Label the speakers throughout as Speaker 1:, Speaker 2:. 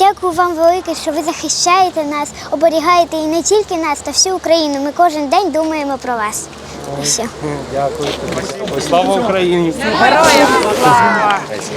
Speaker 1: Дякую вам велике, що ви захищаєте нас, оберігаєте і не тільки нас, та всю Україну. Ми кожен день думаємо про вас. Дякую. все.
Speaker 2: Слава Україні!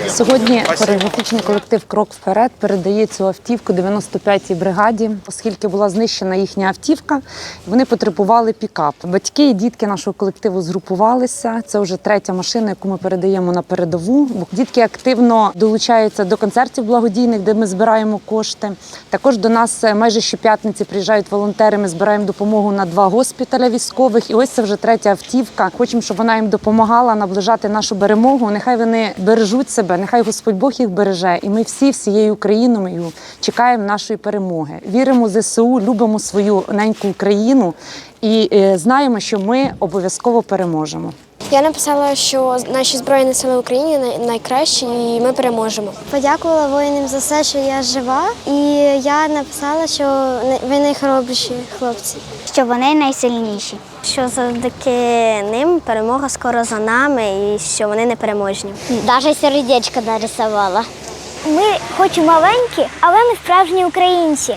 Speaker 3: Сьогодні хореографічний колектив Крок вперед передає цю автівку 95-й бригаді, оскільки була знищена їхня автівка. Вони потребували пікап. Батьки і дітки нашого колективу згрупувалися. Це вже третя машина, яку ми передаємо на передову. Дітки активно долучаються до концертів благодійних, де ми збираємо кошти. Також до нас е, майже щоп'ятниці приїжджають волонтери. Ми збираємо допомогу на два госпіталя військових. І ось це вже третя автівка. Хочемо, щоб вона їм допомагала наближати нашу перемогу. Нехай вони бережуть себе, нехай Господь Бог їх береже. І ми всі всією Україною чекаємо нашої перемоги. Віримо ЗСУ, любимо свою неньку Україну і е, знаємо, що ми обов'язково переможемо.
Speaker 4: Я написала, що наші збройні сили України най- найкращі, і ми переможемо.
Speaker 1: Подякувала воїнам за все, що я жива, і я написала, що ви найхоробріші хлопці. Що вони найсильніші. Що завдяки ним перемога скоро за нами і що вони непереможні.
Speaker 5: Даже сердечко нарисувала.
Speaker 1: Ми хоч і маленькі, але ми справжні українці.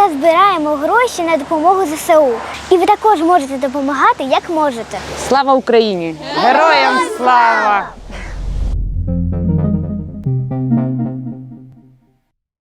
Speaker 1: Та збираємо гроші на допомогу ЗСУ. І ви також можете допомагати, як можете.
Speaker 3: Слава Україні! Героям слава!